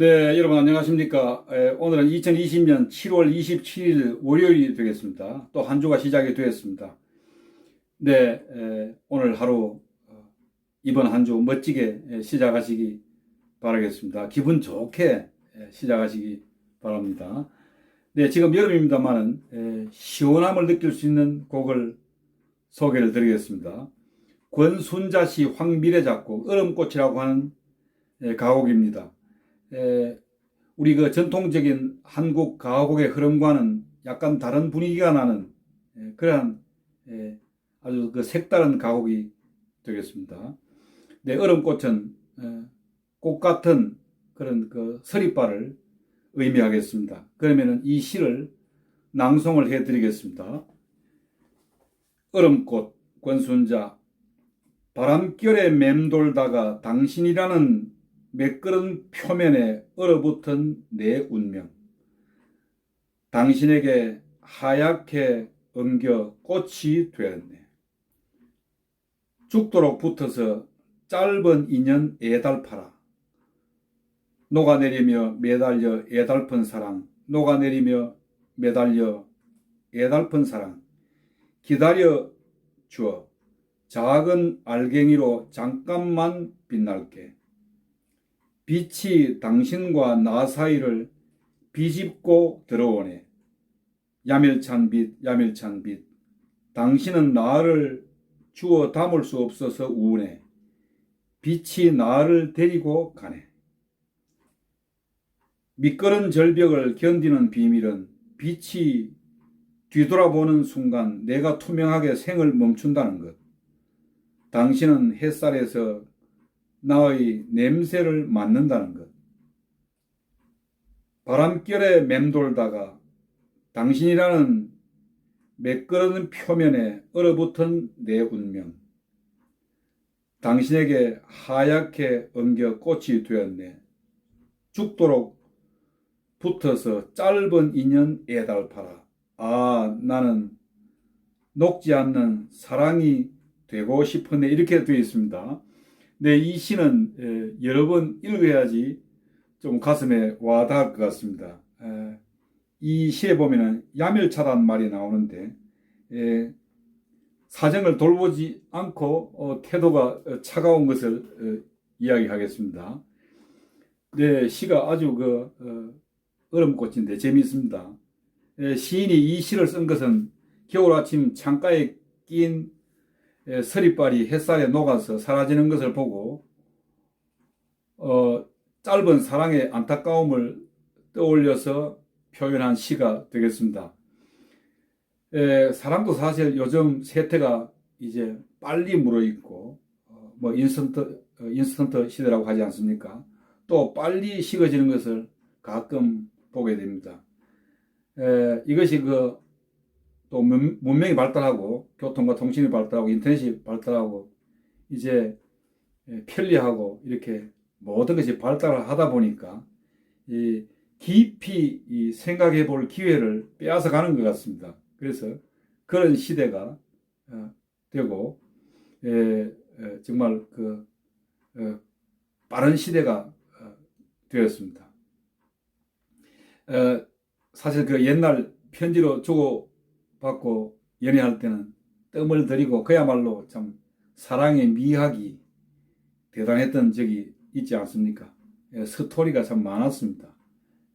네, 여러분 안녕하십니까. 에, 오늘은 2020년 7월 27일 월요일이 되겠습니다. 또 한 주가 시작이 되었습니다. 네, 에, 오늘 하루 어, 이번 한 주 멋지게 에, 시작하시기 바라겠습니다. 기분 좋게 에, 시작하시기 바랍니다. 네, 지금 여름입니다만은 에, 시원함을 느낄 수 있는 곡을 소개를 드리겠습니다. 권순자 씨 황미래 작곡 얼음꽃이라고 하는 에, 가곡입니다. 에, 우리 그 전통적인 한국 가곡의 흐름과는 약간 다른 분위기가 나는 에, 그러한 에, 아주 그 색다른 가곡이 되겠습니다. 네, 얼음꽃은 에, 꽃 같은 그런 그 서리바를 의미하겠습니다. 그러면은 이 시를 낭송을 해드리겠습니다. 얼음꽃 권순자 바람결에 맴돌다가 당신이라는 매끄러운 표면에 얼어붙은 내 운명. 당신에게 하얗게 엉겨 꽃이 되었네. 죽도록 붙어서 짧은 인연 애달파라. 녹아내리며 매달려 애달픈 사랑, 녹아내리며 매달려 애달픈 사랑. 기다려 주어 작은 알갱이로 잠깐만 빛날게. 빛이 당신과 나 사이를 비집고 들어오네. 야밀찬 빛, 야밀찬 빛. 당신은 나를 주워 담을 수 없어서 우네. 빛이 나를 데리고 가네. 미끄런 절벽을 견디는 비밀은 빛이 뒤돌아보는 순간 내가 투명하게 생을 멈춘다는 것. 당신은 햇살에서 나의 냄새를 맡는다는 것. 바람결에 맴돌다가 당신이라는 매끄러운 표면에 얼어붙은 내 운명. 당신에게 하얗게 엉겨 꽃이 되었네. 죽도록 붙어서 짧은 인연 애달파라. 아, 나는 녹지 않는 사랑이 되고 싶으네. 이렇게 되어 있습니다. 네, 이 시는 에, 여러 번 읽어야지 좀 가슴에 와 닿을 것 같습니다. 에, 이 시에 보면은 야멸차다는 말이 나오는데 에, 사정을 돌보지 않고 어, 태도가 어, 차가운 것을 어, 이야기하겠습니다. 네, 시가 아주 그 어, 얼음꽃인데 재미있습니다. 에, 시인이 이 시를 쓴 것은 겨울 아침 창가에 낀 에, 서리발이 햇살에 녹아서 사라지는 것을 보고 어, 짧은 사랑의 안타까움을 떠올려서 표현한 시가 되겠습니다. 에, 사람도 사실 요즘 세태가 이제 빨리 물어있고 어, 뭐 인스턴트 어, 인스턴트 시대라고 하지 않습니까? 또 빨리 식어지는 것을 가끔 보게 됩니다. 에, 이것이 그 또 문명이 발달하고 교통과 통신이 발달하고 인터넷이 발달하고 이제 편리하고 이렇게 모든 것이 발달을 하다 보니까 이 깊이 이 생각해 볼 기회를 빼앗아 가는 것 같습니다. 그래서 그런 시대가 어, 되고 에, 에, 정말 그 어, 빠른 시대가 어, 되었습니다. 어, 사실 그 옛날 편지로 주고 받고 연애할 때는 뜸을 들이고 그야말로 참 사랑의 미학이 대단했던 적이 있지 않습니까? 예, 스토리가 참 많았습니다.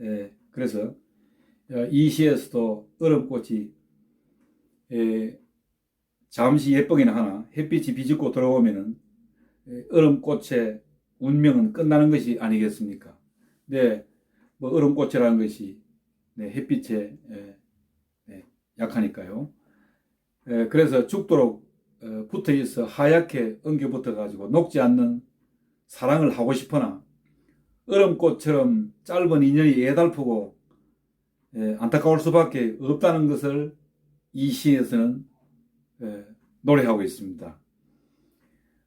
예, 그래서 어, 이 시에서도 얼음꽃이 예, 잠시 예쁘긴 하나 햇빛이 비집고 들어오면은 예, 얼음꽃의 운명은 끝나는 것이 아니겠습니까? 네, 뭐 얼음꽃이라는 것이 네, 햇빛에 예, 네, 약하니까요. 예, 그래서 죽도록 어, 붙어 있어 하얗게 엉겨 붙어 가지고 녹지 않는 사랑을 하고 싶으나 얼음꽃처럼 짧은 인연이 애달프고 예, 안타까울 수밖에 없다는 것을 이 시에서는 예, 노래하고 있습니다.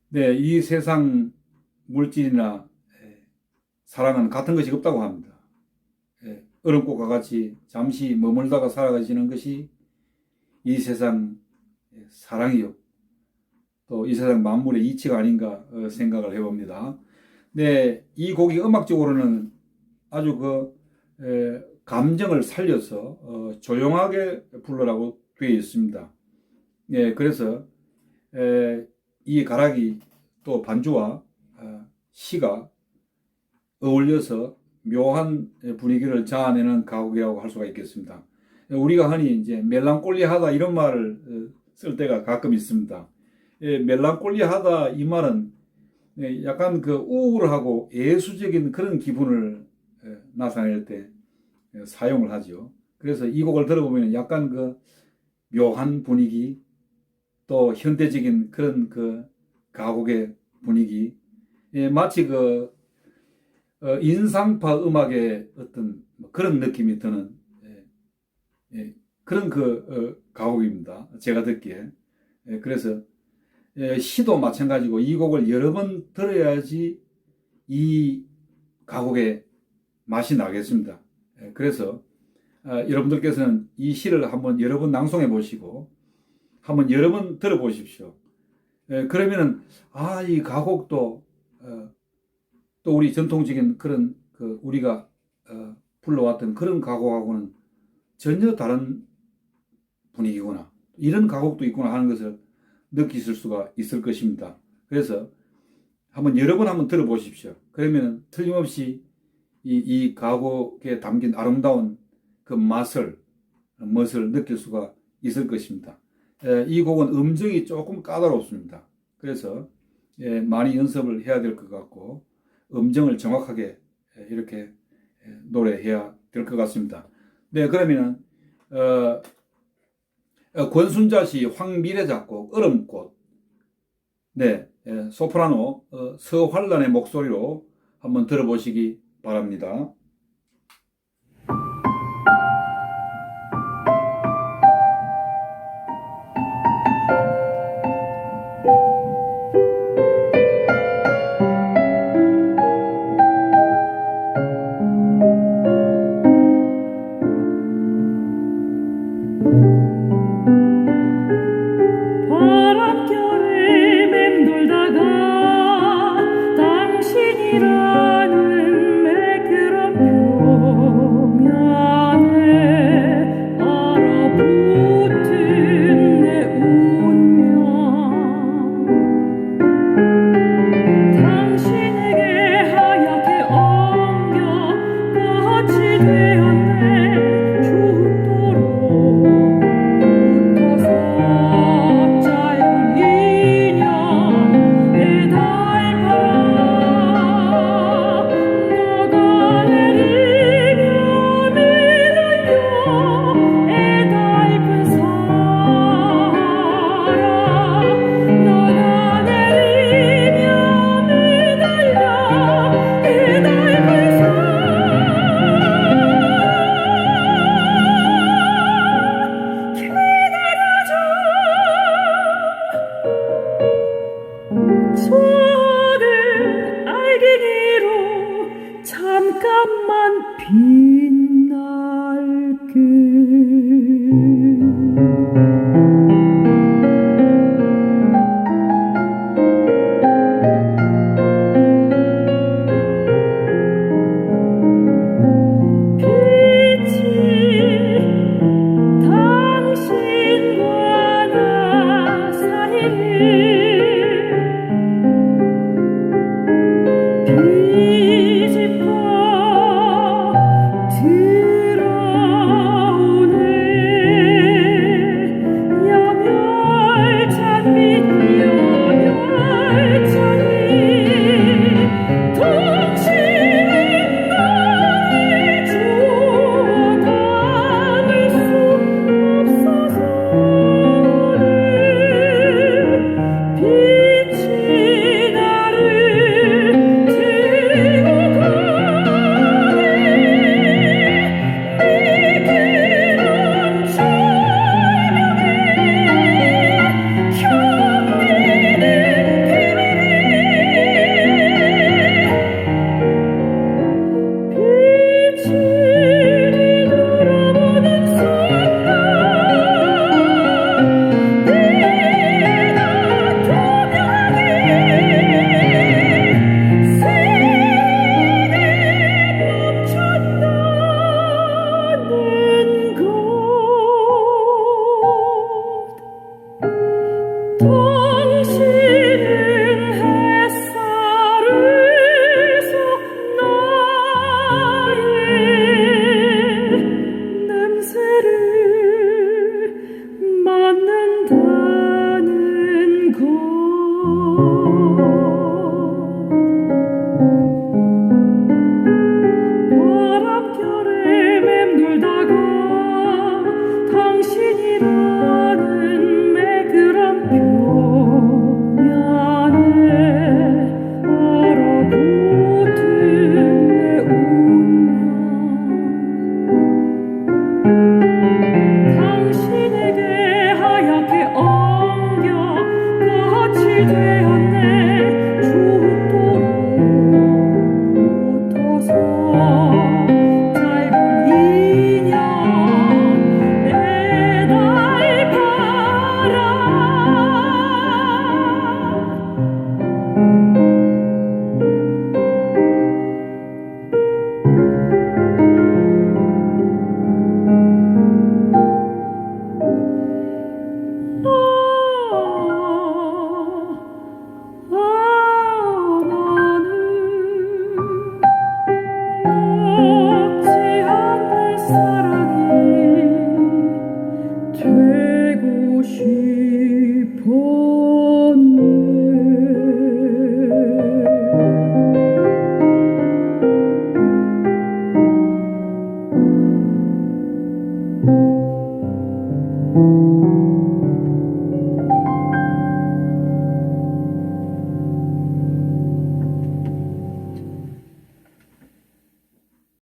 네, 이 세상 물질이나 예, 사랑은 같은 것이 없다고 합니다. 예, 얼음꽃과 같이 잠시 머물다가 살아가시는 것이 이 세상 사랑이요. 또 이 세상 만물의 이치가 아닌가 어, 생각을 해봅니다. 네, 이 곡이 음악적으로는 아주 그 에, 감정을 살려서 어, 조용하게 불러라고 되어 있습니다. 예, 그래서 에, 이 가락이 또 반주와 어, 시가 어울려서 묘한 분위기를 자아내는 가곡이라고 할 수가 있겠습니다. 우리가 흔히 이제 멜랑콜리하다 이런 말을 어, 쓸 때가 가끔 있습니다. 예, 멜랑콜리하다 이 말은 예, 약간 그 우울하고 예수적인 그런 기분을 예, 나타낼 때 예, 사용을 하죠. 그래서 이 곡을 들어보면 약간 그 묘한 분위기 또 현대적인 그런 그 가곡의 분위기 예, 마치 그 어, 인상파 음악의 어떤 뭐 그런 느낌이 드는 예, 예, 그런 그 어, 가곡입니다. 제가 듣기에 예, 그래서 예, 시도 마찬가지고 이 곡을 여러 번 들어야지 이 가곡의 맛이 나겠습니다. 예, 그래서 아, 여러분들께서는 이 시를 한번 여러 번 낭송해 보시고 한번 여러 번 들어보십시오. 예, 그러면은 아 이 가곡도 어, 또 우리 전통적인 그런 그 우리가 어, 불러왔던 그런 가곡하고는 전혀 다른 분위기구나 이런 가곡도 있구나 하는 것을 느끼실 수가 있을 것입니다. 그래서 한번 여러 번 한번 들어보십시오. 그러면 틀림없이 이, 이 가곡에 담긴 아름다운 그 맛을 멋을 느낄 수가 있을 것입니다. 에, 이 곡은 음정이 조금 까다롭습니다. 그래서 예, 많이 연습을 해야 될 것 같고 음정을 정확하게 예, 이렇게 예, 노래해야 될 것 같습니다. 네, 그러면은 어, 어, 권순자 씨 황미래 작곡 얼음꽃 네, 예, 소프라노 어, 서환란의 목소리로 한번 들어보시기 바랍니다.